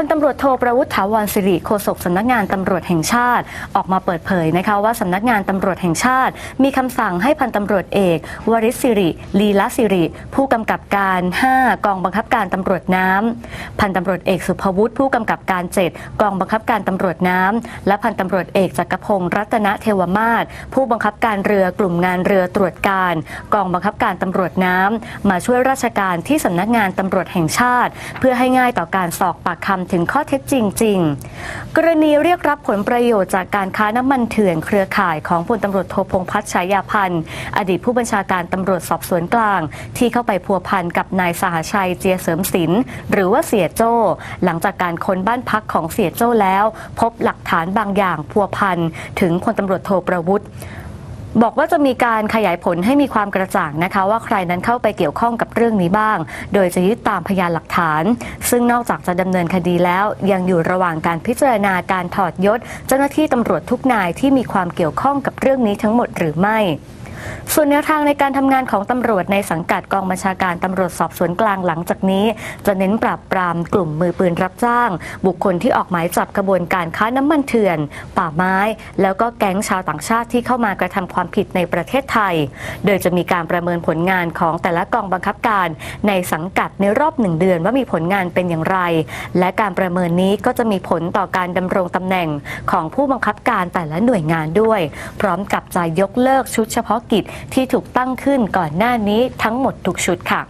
พลตำรวจโทรประวุฒิถาวรสิริโฆษกสำนักงานตำรวจแห่งชาติ ออกมาเปิดเผยนะคะว่าสำนักงานตำรวจแห่งชาติ มีคำสั่งให้พันตำรวจเอก วริศสิริ ลีละสิริ ผู้กำกับการ 5 กองบังคับการตำรวจน้ำพันตำรวจเอกสุภวุฒิผู้กำกับการ 7 กองบังคับการตำรวจน้ำและพันตำรวจเอกจักรพงศ์รัตนเทวมาศผู้บังคับการเรือกลุ่มงานเรือตรวจการ กองบังคับการตำรวจน้ำมาช่วยราชการที่สำนักงานตำรวจแห่งชาติ เพื่อให้ง่ายต่อการสอบปากคำถึงข้อเท็จจริงจริง กรณีเรียกรับผลประโยชน์จากการค้าน้ำมันเถื่อนเครือข่ายของพลตำรวจโทพงษ์พัฒน์ฉายาพันธ์อดีตผู้บัญชาการตำรวจสอบสวนกลาง ที่เข้าไปพัวพันกับนายสหชัยเจียเสริมศิลป์หรือว่าเสียโจ้ หลังจากการค้นบ้านพักของเสียโจ้แล้ว พบหลักฐานบางอย่างพัวพันถึงพลตำรวจโทประวุฒิ บอกว่าจะมีการขยายผลให้มีความกระจ่างนะคะ ว่าใครนั้นเข้าไปเกี่ยวข้องกับเรื่องนี้บ้าง โดยจะยึดตามพยานหลักฐาน ซึ่งนอกจากจะดำเนินคดีแล้ว ยังอยู่ระหว่างการพิจารณาการถอดยศ เจ้าหน้าที่ตำรวจทุกนายที่มีความเกี่ยวข้องกับเรื่องนี้ทั้งหมดหรือไม่ ส่วนแนวทางในการทำงานของตำรวจในสังกัดกองบัญชาการตำรวจสอบสวนกลางหลังจากนี้ จะเน้นปราบปรามกลุ่มมือปืนรับจ้าง บุคคลที่ออกหมายจับกระบวนการค้าน้ำมันเถื่อน ป่าไม้ แล้วก็แก๊งชาวต่างชาติที่เข้ามากระทำความผิดในประเทศไทย โดยจะมีการประเมินผลงานของแต่ละกองบังคับการในสังกัดในรอบหนึ่งเดือนว่ามีผลงานเป็นอย่างไร และการประเมินนี้ก็จะมีผลต่อการดำรงตำแหน่งของผู้บังคับการแต่ละหน่วยงานด้วย พร้อมกับจะยกเลิกชุดเฉพาะกิจกิจที่ถูกตั้งขึ้นก่อนหน้านี้ทั้งหมดทุกชุดค่ะ